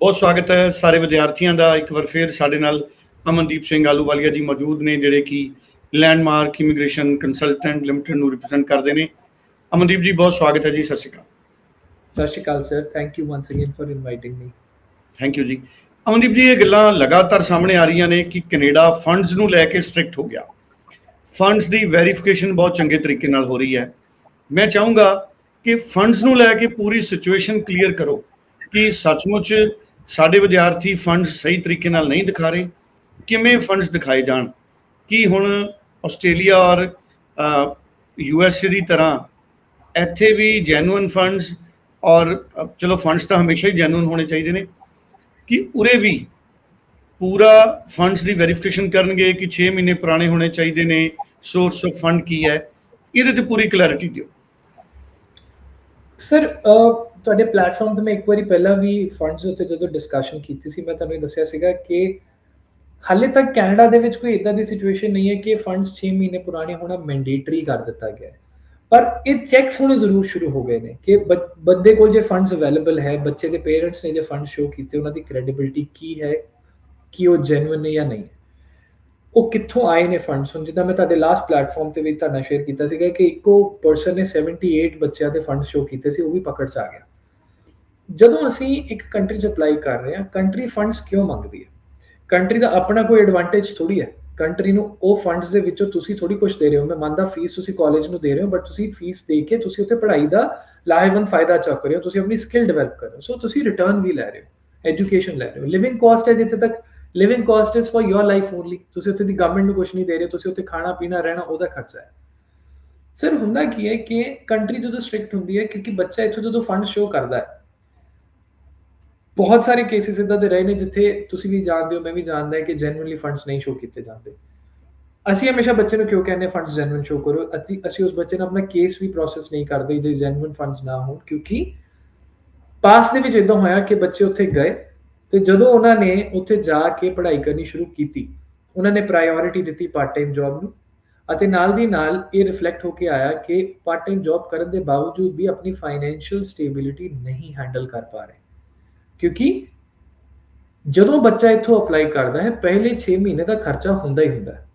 ਬਹੁਤ ਸਵਾਗਤ ਹੈ ਸਾਰੇ ਵਿਦਿਆਰਥੀਆਂ ਦਾ। ਇੱਕ ਵਾਰ ਫੇਰ ਸਾਡੇ ਨਾਲ ਅਮਨਦੀਪ ਸਿੰਘ ਆਲੂਵਾਲੀਆ ਜੀ ਮੌਜੂਦ ਨੇ ਜਿਹੜੇ ਕਿ ਲੈਂਡਮਾਰਕ ਇਮੀਗ੍ਰੇਸ਼ਨ ਕੰਸਲਟੈਂਟ ਲਿਮਟਿਡ ਨੂੰ ਰਿਪਰੈਜ਼ੈਂਟ ਕਰਦੇ ਨੇ। ਅਮਨਦੀਪ ਜੀ ਬਹੁਤ ਸਵਾਗਤ ਹੈ ਜੀ ਸਤਿ ਸ਼੍ਰੀ ਅਕਾਲ। ਸਤਿ ਸ਼੍ਰੀ ਅਕਾਲ sir thank you once again for inviting me thank you ਜੀ। ਅਮਨਦੀਪ ਜੀ ਇਹ ਗੱਲਾਂ ਲਗਾਤਾਰ ਸਾਹਮਣੇ ਆ ਰਹੀਆਂ ਨੇ ਕਿ ਕੈਨੇਡਾ ਫੰਡਸ ਨੂੰ ਲੈ ਕੇ ਸਟ੍ਰਿਕਟ ਹੋ ਗਿਆ। ਫੰਡਸ ਦੀ ਵੈਰੀਫਿਕੇਸ਼ਨ ਬਹੁਤ ਚੰਗੇ ਤਰੀਕੇ ਨਾਲ ਹੋ ਰਹੀ ਹੈ। ਮੈਂ ਚਾਹੂੰਗਾ ਕਿ ਫੰਡਸ ਨੂੰ ਲੈ ਕੇ ਪੂਰੀ ਸਿਚੁਏਸ਼ਨ ਕਲੀਅਰ ਕਰੋ ਕਿ ਸੱਚਮੁੱਚ ਸਾਡੇ ਵਿਦਿਆਰਥੀ ਫੰਡਸ ਸਹੀ ਤਰੀਕੇ ਨਾਲ ਨਹੀਂ ਦਿਖਾ ਰਹੇ। ਕਿਵੇਂ ਫੰਡਸ ਦਿਖਾਏ ਜਾਣ? ਕੀ ਹੁਣ ਆਸਟ੍ਰੇਲੀਆ ਔਰ ਯੂ ਐਸ ਏ ਦੀ ਤਰ੍ਹਾਂ ਇੱਥੇ ਵੀ ਜੈਨੂਇਨ ਫੰਡਸ ਔਰ ਚਲੋ ਫੰਡਸ ਤਾਂ ਹਮੇਸ਼ਾ ਹੀ ਜੈਨੂਇਨ ਹੋਣੇ ਚਾਹੀਦੇ ਨੇ। ਕਿ ਉਰੇ ਵੀ ਪੂਰਾ ਫੰਡਸ ਦੀ ਵੈਰੀਫਿਕੇਸ਼ਨ ਕਰਨਗੇ ਕਿ 6 ਮਹੀਨੇ ਪੁਰਾਣੇ ਹੋਣੇ ਚਾਹੀਦੇ ਨੇ ਸੋਰਸ ਆਫ ਫੰਡ ਕੀ ਹੈ? ਇਹਦੇ ਤੇ ਪੂਰੀ ਕਲੈਰਿਟੀ ਦਿਓ। ਸਰ ਤੁਹਾਡੇ ਪਲੇਟਫਾਰਮ ਤੇ ਮੈਂ ਇੱਕ ਵਾਰੀ ਪਹਿਲਾਂ ਵੀ ਫੰਡਸ ਉੱਤੇ ਜਦੋਂ ਡਿਸਕਸ਼ਨ ਕੀਤੀ ਸੀ, ਮੈਂ ਤੁਹਾਨੂੰ ਇਹ ਦੱਸਿਆ ਸੀਗਾ ਕਿ ਹਾਲੇ ਤੱਕ ਕੈਨੇਡਾ ਦੇ ਵਿੱਚ ਕੋਈ ਇਦਾਂ ਦੀ ਸਿਚੁਏਸ਼ਨ ਨਹੀਂ ਹੈ ਕਿ ਫੰਡਸ 6 ਮਹੀਨੇ ਪੁਰਾਣੇ ਹੋਣਾ ਮੈਂਡੇਟਰੀ ਕਰ ਦਿੱਤਾ ਗਿਆ ਹੈ। ਪਰ ਇਹ ਚੈੱਕਸ ਹੋਣੇ ਜ਼ਰੂਰ ਸ਼ੁਰੂ ਹੋ ਗਏ ਨੇ ਕਿ ਬੰਦੇ ਕੋਲ ਜੇ ਫੰਡਸ ਅਵੇਲੇਬਲ ਹੈ, ਬੱਚੇ ਦੇ ਪੇਰੈਂਟਸ ਨੇ ਜੇ ਫੰਡ ਸ਼ੋ ਕੀਤੇ, ਉਹਨਾਂ ਦੀ ਕ੍ਰੈਡੀਬਿਲਿਟੀ ਕੀ ਹੈ, ਕਿ ਉਹ ਜੈਨੂਇਨ ਨੇ ਜਾਂ ਨਹੀਂ। ਉਹ ਕਿੱਥੋਂ ਆਏ ਨੇ ਫੰਡਸ ਹੁਣ? ਜਿੱਦਾਂ ਮੈਂ ਤੁਹਾਡੇ ਲਾਸਟ ਪਲੇਟਫਾਰਮ ਤੇ ਵੀ ਤੁਹਾਡਾ ਸ਼ੇਅਰ ਕੀਤਾ ਸੀਗਾ ਕਿ ਇੱਕੋ ਪਰਸਨ ਨੇ 78 ਬੱਚਿਆਂ ਦੇ ਫੰਡ ਸ਼ੋ ਕੀਤੇ ਸੀ, ਉਹ ਵੀ ਪਕੜ ਚ ਆ ਗਿਆ। ਜਦੋਂ ਅਸੀਂ ਇੱਕ ਕੰਟਰੀ 'ਚ ਅਪਲਾਈ ਕਰ ਰਹੇ ਹਾਂ ਕੰਟਰੀ ਫੰਡਸ ਕਿਉਂ ਮੰਗਦੀ ਹੈ? ਕੰਟਰੀ ਦਾ ਆਪਣਾ ਕੋਈ ਐਡਵਾਂਟੇਜ ਥੋੜੀ ਹੈ। ਕੰਟਰੀ ਨੂੰ ਉਹ ਫੰਡਸ ਦੇ ਵਿੱਚੋਂ ਤੁਸੀਂ ਥੋੜੀ ਕੁਝ ਦੇ ਰਹੇ ਹੋ। ਮੈਂ ਮੰਨਦਾ ਫੀਸ ਤੁਸੀਂ ਕਾਲਜ ਨੂੰ ਦੇ ਰਹੇ ਹੋ ਬਟ ਤੁਸੀਂ ਫੀਸ ਦੇ ਕੇ ਤੁਸੀਂ ਉੱਥੇ ਪੜ੍ਹਾਈ ਦਾ ਲਾਹੇਵੰਦ ਫਾਇਦਾ ਚੱਕ ਰਹੇ ਹੋ। ਤੁਸੀਂ ਆਪਣੀ ਸਕਿੱਲ ਡਿਵੈਲਪ ਕਰ ਰਹੇ ਹੋ। ਸੋ ਤੁਸੀਂ ਰਿਟਰਨ ਵੀ ਲੈ ਰਹੇ ਹੋ। ਐਜੂਕੇਸ਼ਨ ਲੈ ਰਹੇ ਹੋ। ਲਿਵਿੰਗ ਕਾਸਟ ਹੈ ਜਿੱਥੇ ਤੱਕ living cost is for your life only ਤੁਸੀਂ ਉੱਥੇ ਦੀ ਗਵਰਨਮੈਂਟ ਨੂੰ ਕੁਝ ਨਹੀਂ ਦੇ ਰਹੇ। ਤੁਸੀਂ ਉੱਥੇ ਖਾਣਾ, ਪੀਣਾ, ਰਹਿਣਾ, ਉਹਦਾ ਖਰਚਾ ਹੈ। ਸਿਰਫ ਹੁੰਦਾ ਕੀ ਹੈ ਕਿ ਕੰਟਰੀ ਜਦੋਂ ਸਟ੍ਰਿਕਟ ਹੁੰਦੀ ਹੈ, ਕਿਉਂਕਿ ਬੱਚਾ ਇੱਥੋਂ ਜਦੋਂ ਫੰਡ ਸ਼ੋ ਕਰਦਾ ਹੈ ਬਹੁਤ ਸਾਰੇ ਕੇਸਿਸ ਇਦਾਂ ਦੇ ਰਹੇ ਨੇ ਜਿੱਥੇ ਤੁਸੀਂ ਵੀ ਜਾਣਦੇ ਹੋ, ਮੈਂ ਵੀ ਜਾਣਦਾ ਹਾਂ ਕਿ ਜੈਨੂਇਨਲੀ ਫੰਡਸ ਨਹੀਂ ਸ਼ੋ ਕੀਤੇ ਜਾਂਦੇ। ਅਸੀਂ ਹਮੇਸ਼ਾ ਬੱਚੇ ਨੂੰ ਕਿਉਂ ਕਹਿੰਦੇ ਫੰਡਸ ਜੈਨੂਇਨ ਸ਼ੋ ਕਰੋ? ਅਸੀਂ ਅਸੀਂ ਉਸ ਬੱਚੇ ਨੂੰ ਆਪਣਾ ਕੇਸ ਵੀ ਪ੍ਰੋਸੈਸ ਨਹੀਂ ਕਰਦੇ ਜੇ ਜੈਨੂਇਨ ਫੰਡਸ ਨਾ ਹੋਣ, ਕਿਉਂਕਿ ਪਾਸ ਦੇ ਵਿੱਚ ਇਦਾਂ ਹੋਇਆ ਕਿ ਬੱਚੇ ਉੱਥੇ ਗਏ ਤੇ ਜਦੋਂ ਉਹਨਾਂ ਨੇ ਉੱਥੇ ਜਾ ਕੇ ਪੜ੍ਹਾਈ ਕਰਨੀ ਸ਼ੁਰੂ ਕੀਤੀ, ਉਹਨਾਂ ਨੇ ਪ੍ਰਾਇੋਰਿਟੀ ਦਿੱਤੀ ਪਾਰਟ ਟਾਈਮ ਜੌਬ ਨੂੰ ਅਤੇ ਨਾਲ ਦੀ ਨਾਲ ਇਹ ਰਿਫਲੈਕਟ ਹੋ ਕੇ ਆਇਆ ਕਿ ਪਾਰਟ ਟਾਈਮ ਜੌਬ ਕਰਨ ਦੇ ਬਾਵਜੂਦ ਵੀ ਆਪਣੀ ਫਾਈਨੈਂਸ਼ੀਅਲ ਸਟੇਬਿਲਿਟੀ ਨਹੀਂ ਹੈਂਡਲ ਕਰ ਪਾ ਰਹੇ। ਕਿਉਂਕਿ ਜਦੋਂ ਬੱਚਾ ਇੱਥੋਂ ਅਪਲਾਈ ਕਰਦਾ ਹੈ, ਪਹਿਲੇ 6 ਮਹੀਨੇ ਦਾ ਖਰਚਾ ਹੁੰਦਾ ਹੀ ਹੁੰਦਾ ਹੈ।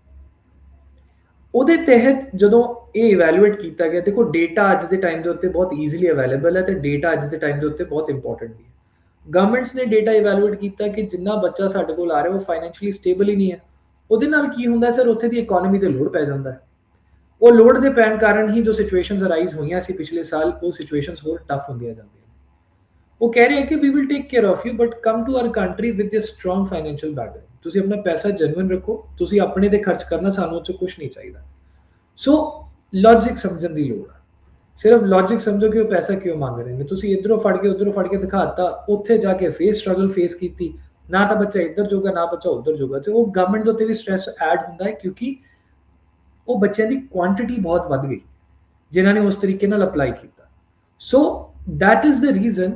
ਉਹਦੇ ਤਹਿਤ ਜਦੋਂ ਇਹ ਇਵੈਲੂਏਟ ਕੀਤਾ ਗਿਆ, ਦੇਖੋ ਡੇਟਾ ਅੱਜ ਦੇ ਟਾਈਮ ਦੇ ਉੱਤੇ ਬਹੁਤ ਈਜ਼ੀਲੀ ਅਵੇਲੇਬਲ ਹੈ ਤੇ ਡੇਟਾ ਅੱਜ ਦੇ ਟਾਈਮ ਦੇ ਉੱਤੇ ਬਹੁਤ ਇੰਪੋਰਟੈਂਟ ਵੀ ਹੈ। ਗਵਰਨਮੈਂਟਸ ਨੇ ਡੇਟਾ ਇਵੈਲੂਏਟ ਕੀਤਾ ਕਿ ਜਿੰਨਾ ਬੱਚਾ ਸਾਡੇ ਕੋਲ ਆ ਰਿਹਾ, ਉਹ ਫਾਈਨੈਂਸ਼ੀਅਲੀ ਸਟੇਬਲ ਹੀ ਨਹੀਂ ਹੈ। ਉਹਦੇ ਨਾਲ ਕੀ ਹੁੰਦਾ ਸਰ, ਉੱਥੇ ਦੀ ਇਕਨੋਮੀ ਤੇ ਲੋਡ ਪੈ ਜਾਂਦਾ ਹੈ। ਉਹ ਲੋਡ ਦੇ ਪੈਣ ਕਾਰਨ ਹੀ ਜੋ ਸਿਚੁਏਸ਼ਨਸ ਅਰਾਈਜ਼ ਹੋਈਆਂ ਸੀ ਪਿਛਲੇ ਸਾਲ, ਉਹ ਸਿਚੁਏਸ਼ਨਸ ਹੋਰ ਟਫ ਹੁੰਦੀਆਂ ਜਾਂਦੀਆਂ। ਉਹ ਕਹਿ ਰਹੇ ਹੈ ਕਿ we will take care of you but come to our country with a strong financial background ਤੁਸੀਂ ਆਪਣਾ ਪੈਸਾ ਜੈਨੂਇਨ ਰੱਖੋ, ਤੁਸੀਂ ਆਪਣੇ ਤੇ ਖਰਚ ਕਰਨਾ ਸਾਨੂੰ ਉਹ 'ਚ ਕੁਝ ਨਹੀਂ ਚਾਹੀਦਾ। ਸੋ ਲੌਜੀਕ ਸਮਝਣ ਦੀ ਲੋੜ ਹੈ ਸਿਰਫ ਲੌਜੀਕ ਸਮਝੋ ਕਿ ਉਹ ਪੈਸਾ ਕਿਉਂ ਮੰਗ ਰਹੇ ਨੇ। ਤੁਸੀਂ ਇਧਰੋਂ ਫੜ ਕੇ, ਉਧਰੋਂ ਫੜ ਕੇ ਦਿਖਾਤਾ, ਉੱਥੇ ਜਾ ਕੇ ਫੇਸ ਸਟਰਗਲ ਫੇਸ ਕੀਤੀ। ਨਾ ਤਾਂ ਬੱਚਾ ਇੱਧਰ ਜੋਗਾ ਨਾ ਬੱਚਾ ਉੱਧਰ ਜੋਗਾ ਤੇ ਉਹ ਗਵਰਨਮੈਂਟ ਦੇ ਉੱਤੇ ਵੀ ਸਟ੍ਰੈਸ ਐਡ ਹੁੰਦਾ ਹੈ ਕਿਉਂਕਿ ਉਹ ਬੱਚਿਆਂ ਦੀ ਕੁਆਂਟੀਟੀ ਬਹੁਤ ਵੱਧ ਗਈ। ਜਿਨ੍ਹਾਂ ਨੇ ਉਸ ਤਰੀਕੇ ਨਾਲ ਅਪਲਾਈ ਕੀਤਾ। So that is the reason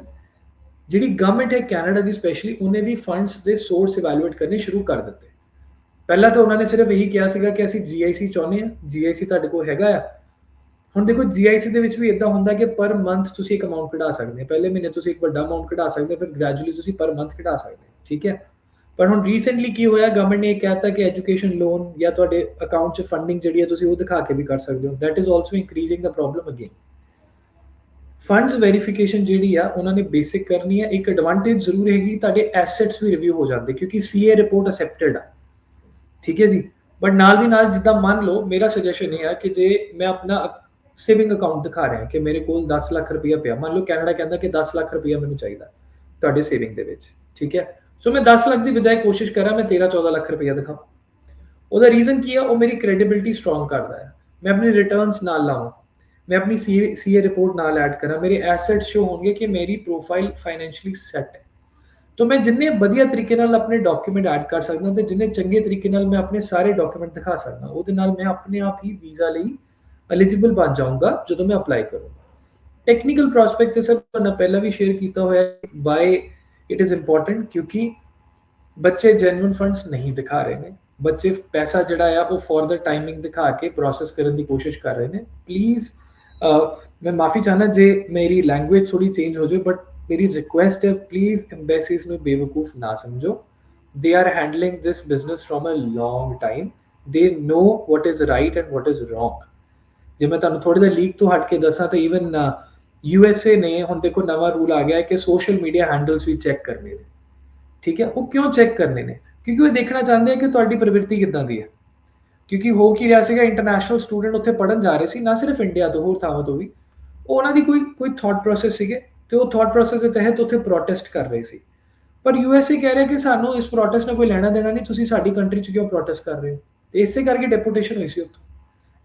ਜਿਹੜੀ ਗਵਰਨਮੈਂਟ ਹੈ ਕੈਨੇਡਾ ਦੀ ਸਪੈਸ਼ਲੀ ਉਹਨੇ ਵੀ ਫੰਡਸ ਦੇ ਸੋਰਸ ਇਵੈਲੂਏਟ ਕਰਨੇ ਸ਼ੁਰੂ ਕਰ ਦਿੱਤੇ। ਪਹਿਲਾਂ ਤਾਂ ਉਹਨਾਂ ਨੇ ਸਿਰਫ ਇਹੀ ਕਿਹਾ ਸੀਗਾ ਕਿ ਅਸੀਂ ਜੀਆਈਸੀ ਚਾਹੁੰਦੇ ਹਾਂ ਜੀਆਈਸੀ ਤੁਹਾਡੇ ਕੋਲ ਹੈਗਾ ਆ। ਹੁਣ ਦੇਖੋ ਜੀਆਈਸੀ ਦੇ ਵਿੱਚ ਵੀ ਇਦਾਂ ਹੁੰਦਾ ਕਿ ਪਰ ਮੰਥ ਤੁਸੀਂ ਇੱਕ ਅਮਾਉਂਟ ਕਢਾ ਸਕਦੇ ਹੋ। ਪਹਿਲੇ ਮਹੀਨੇ ਤੁਸੀਂ ਇੱਕ ਵੱਡਾ ਅਮਾਉਂਟ ਕਢਾ ਸਕਦੇ ਹੋ, ਫਿਰ ਗ੍ਰੈਜੂਅਲੀ ਤੁਸੀਂ ਪਰ ਮੰਥ ਕਢਾ ਸਕਦੇ ਹੋ, ਠੀਕ ਹੈ? ਪਰ ਹੁਣ ਰੀਸੈਂਟਲੀ ਕੀ ਹੋਇਆ? ਗਵਰਨਮੈਂਟ ਨੇ ਇਹ ਕਹਿਤਾ ਕਿ ਐਜੂਕੇਸ਼ਨ ਲੋਨ ਜਾਂ ਤੁਹਾਡੇ ਅਕਾਊਂਟ 'ਚ ਫੰਡਿੰਗ ਜਿਹੜੀ ਹੈ, ਤੁਸੀਂ ਉਹ ਦਿਖਾ ਕੇ ਵੀ ਕਰ ਸਕਦੇ ਹੋ। ਦੈਟ ਇਜ਼ ਆਲਸੋ ਇਨਕਰੀਜ਼ਿੰਗ ਦਾ ਪ੍ਰੋਬਲਮ ਅਗੇਨ ਫੰਡਸ ਵੈਰੀਫਿਕੇਸ਼ਨ ਜਿਹੜੀ ਆ, ਉਹਨਾਂ ਨੇ ਬੇਸਿਕ ਕਰਨੀ ਹੈ ਇੱਕ ਐਡਵਾਂਟੇਜ ਜ਼ਰੂਰ ਹੈਗੀ, ਤੁਹਾਡੇ ਐਸੈਟਸ ਵੀ ਰਿਵਿਊ ਹੋ ਜਾਂਦੇ, ਕਿਉਂਕਿ ਸੀਏ ਰਿਪੋਰਟ ਅਸੈਪਟਡ ਆ। ਠੀਕ ਹੈ ਜੀ? ਬਟ ਨਾਲ ਦੀ ਨਾਲ ਜਿੱਦਾਂ ਮੰਨ ਲਓ, ਮੇਰਾ ਸੁਜੈਸ਼ਨ ਇਹ ਆ ਕਿ ਜੇ ਮੈਂ ਆਪਣਾ ਸੇਵਿੰਗ ਅਕਾਊਂਟ ਦਿਖਾ ਰਿਹਾ, ਕਿ ਮੇਰੇ ਕੋਲ 10 ਲੱਖ ਰੁਪਇਆ ਪਿਆ, ਮੰਨ ਲਓ ਕੈਨੇਡਾ ਕਹਿੰਦਾ ਕਿ 10 ਲੱਖ ਰੁਪਇਆ ਮੈਨੂੰ ਚਾਹੀਦਾ ਤੁਹਾਡੇ ਸੇਵਿੰਗ ਦੇ ਵਿੱਚ, ਠੀਕ ਹੈ? ਸੋ ਮੈਂ 10 ਲੱਖ ਦੀ ਬਜਾਏ ਕੋਸ਼ਿਸ਼ ਕਰਾਂ, ਮੈਂ 13 14 ਲੱਖ ਰੁਪਇਆ ਦਿਖਾਵਾਂ। ਉਹਦਾ ਰੀਜ਼ਨ ਕੀ ਹੈ ਉਹ ਮੇਰੀ ਕ੍ਰੈਡੀਬਿਲਟੀ ਸਟਰੋਂਗ ਕਰਦਾ ਹੈ। ਮੈਂ ਆਪਣੀ ਰਿਟਰਨਸ ਨਾਲ ਲਾਵਾਂ। ਮੈਂ ਆਪਣੀ ਸੀਏ ਰਿਪੋਰਟ ਨਾਲ ਐਡ ਕਰਾਂ ਮੇਰੇ ਐਸੈਟਸ ਸ਼ੋ ਹੋਣਗੇ ਕਿ ਮੇਰੀ ਪ੍ਰੋਫਾਈਲ ਫਾਈਨੈਂਸ਼ੀਅਲੀ ਸੈਟ ਹੈ ਤਾਂ ਮੈਂ ਜਿੰਨੇ ਵਧੀਆ ਤਰੀਕੇ ਨਾਲ ਆਪਣੇ ਡਾਕੂਮੈਂਟ ਐਡ ਕਰ ਸਕਦਾ ਤੇ ਜਿੰਨੇ ਚੰਗੇ ਤਰੀਕੇ ਨਾਲ ਮੈਂ ਆਪਣੇ ਸਾਰੇ ਡਾਕੂਮੈਂਟ ਦਿਖਾ ਸਕਦਾ ਉਹਦੇ ਨਾਲ ਮੈਂ ਆਪਣੇ ਆਪ ਹੀ ਵੀਜ਼ਾ ਲਈ ਐਲੀਜੀਬਲ ਬਣ ਜਾਊਂਗਾ ਜਦੋਂ ਮੈਂ ਅਪਲਾਈ ਕਰੂੰਗਾ ਟੈਕਨੀਕਲ ਪ੍ਰੋਸਪੈਕਟ ਤੇ ਸਰ ਤੁਹਾਨੂੰ ਪਹਿਲਾਂ ਵੀ ਸ਼ੇਅਰ ਕੀਤਾ ਹੋਇਆ ਵਾਈ ਇਟ ਇਜ਼ ਇੰਪੋਰਟੈਂਟ ਕਿਉਂਕਿ ਬੱਚੇ ਜੈਨੂਇਨ ਫੰਡਸ ਨਹੀਂ ਦਿਖਾ ਰਹੇ ਨੇ ਬੱਚੇ ਪੈਸਾ ਜਿਹੜਾ ਆ ਉਹ ਫॉर द ਟਾਈਮਿੰਗ ਦਿਖਾ ਕੇ ਪ੍ਰੋਸੈਸ ਕਰਨ ਦੀ ਕੋਸ਼ਿਸ਼ ਕਰ ਰਹੇ ਨੇ ਪਲੀਜ਼ ਮੈਂ ਮਾਫੀ ਚਾਹਨਾ ਜੇ ਮੇਰੀ ਲੈਂਗੁਏਜ ਥੋੜੀ ਚੇਂਜ ਹੋ ਜਾਵੇ ਬਟ ਮੇਰੀ ਰਿਕੁਐਸਟ ਹੈ ਪਲੀਜ਼ ਐਮਬੈਸੀਜ਼ ਨੂੰ ਬੇਵਕੂਫ ਨਾ ਸਮਝੋ। They are handling this business from a long time. They know what is right and what is wrong ਜੇ ਮੈਂ ਤੁਹਾਨੂੰ ਥੋੜੀ ਜਿਹਾ ਲੀਕ ਤੋਂ ਹਟ ਕੇ ਦੱਸਾਂ, ਤਾਂ ਇਵਨ ਏ ਨੇ ਹੁਣ ਦੇਖੋ ਨਵਾਂ ਰੂਲ ਆ ਗਿਆ ਹੈ ਕਿ ਸੋਸ਼ਲ ਮੀਡੀਆ ਹੈਂਡਲਸ ਵੀ ਚੈੱਕ ਕਰਨੇ ਨੇ। ਠੀਕ ਹੈ? ਉਹ ਕਿਉਂ ਚੈੱਕ ਕਰਨੇ ਨੇ? ਕਿਉਂਕਿ ਉਹ ਦੇਖਣਾ ਚਾਹੁੰਦੇ ਆ ਕਿ ਤੁਹਾਡੀ ਪ੍ਰਵਿਰਤੀ ਕਿੱਦਾਂ ਦੀ ਹੈ। ਕਿਉਂਕਿ ਹੋ ਕੀ ਰਿਹਾ ਸੀਗਾ ਇੰਟਰਨੈਸ਼ਨਲ ਸਟੂਡੈਂਟ ਉੱਥੇ ਪੜਨ ਜਾ ਰਹੇ ਸੀ, ਨਾ ਸਿਰਫ ਇੰਡੀਆ ਤੋਂ, ਹੋਰ ਥਾਵਾਂ ਤੋਂ ਵੀ। ਉਹਨਾਂ ਦੀ ਕੋਈ ਕੋਈ ਥਾਟ ਪ੍ਰੋਸੈਸ ਸੀਗੇ ਤੇ ਉਹ ਥਾਟ ਪ੍ਰੋਸੈਸ ਦੇ ਤਹਿਤ ਉੱਥੇ ਪ੍ਰੋਟੈਸਟ ਕਰ ਰਹੇ ਸੀ। ਪਰ ਯੂਐਸਏ ਕਹਿ ਰਿਹਾ ਕਿ ਸਾਨੂੰ ਇਸ ਪ੍ਰੋਟੈਸਟ ਨਾਲ ਕੋਈ ਲੈਣਾ ਦੇਣਾ ਨਹੀਂ, ਤੁਸੀਂ ਸਾਡੀ ਕੰਟਰੀ 'ਚ ਕਿਉਂ ਪ੍ਰੋਟੈਸਟ ਕਰ ਰਹੇ ਹੋ? ਤੇ ਇਸੇ ਕਰਕੇ ਡੈਪੂਟੇਸ਼ਨ ਹੋਈ ਸੀ ਉੱਥੋਂ।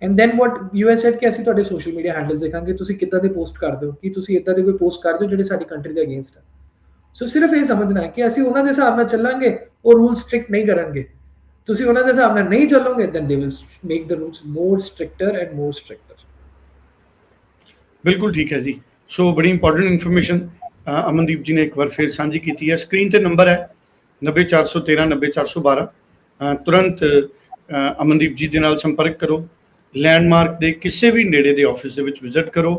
And then what US said ਕਿ ਅਸੀਂ ਤੁਹਾਡੇ ਸੋਸ਼ਲ ਮੀਡੀਆ ਹੈਂਡਲਸ ਦੇਖਾਂਗੇ, ਤੁਸੀਂ ਕਿੱਦਾਂ ਦੇ ਪੋਸਟ ਕਰਦੇ ਹੋ? ਕਿ ਤੁਸੀਂ ਇਦਾਂ ਦੇ ਕੋਈ ਪੋਸਟ ਕਰਦੇ ਹੋ ਜਿਹੜੇ ਸਾਡੀ ਕੰਟਰੀ ਦੇ ਅਗੇਂਸਟ ਆ? ਸੋ ਸਿਰਫ ਇਹ ਸਮਝਣਾ ਹੈ ਕਿ ਅਸੀਂ ਉਹਨਾਂ ਦੇ ਹਿਸਾਬ ਨਾਲ ਚੱਲਾਂਗੇ, ਉਹ ਰੂਲ ਸਟ੍ਰਿਕਟ ਨਹੀਂ ਕਰਨਗੇ। ਤੁਸੀਂ ਉਹਨਾਂ ਦੇ ਹਿਸਾਬ ਨਾਲ ਨਹੀਂ ਚੱਲੋਗੇ then they will make the rules more stricter and more stricter ਬਿਲਕੁਲ ਠੀਕ ਹੈ ਜੀ ਸੋ ਬੜੀ ਇੰਪੋਰਟੈਂਟ ਇਨਫੋਰਮੇਸ਼ਨ ਅਮਨਦੀਪ ਜੀ ਨੇ ਇੱਕ ਵਾਰ ਫਿਰ ਸਾਂਝੀ ਕੀਤੀ ਹੈ ਸਕਰੀਨ ਤੇ ਨੰਬਰ ਹੈ 90413 90412 ਅ, ਤੁਰੰਤ ਅ, ਅਮਨਦੀਪ ਜੀ ਦੇ ਨਾਲ ਸੰਪਰਕ ਕਰੋ ਲੈਂਡਮਾਰਕ ਦੇ ਕਿਸੇ ਵੀ ਨੇੜੇ ਦੇ ਆਫਿਸ ਦੇ ਵਿੱਚ ਵਿਜ਼ਿਟ ਕਰੋ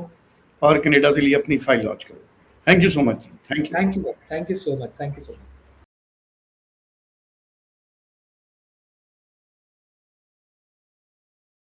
ਔਰ ਕੈਨੇਡਾ ਦੇ ਲਈ ਆਪਣੀ ਫਾਈਲ ਲਾਂਚ ਕਰੋ ਥੈਂਕ ਯੂ ਸੋ ਮਚ ਜੀ thank you thank you sir thank you so much thank you so much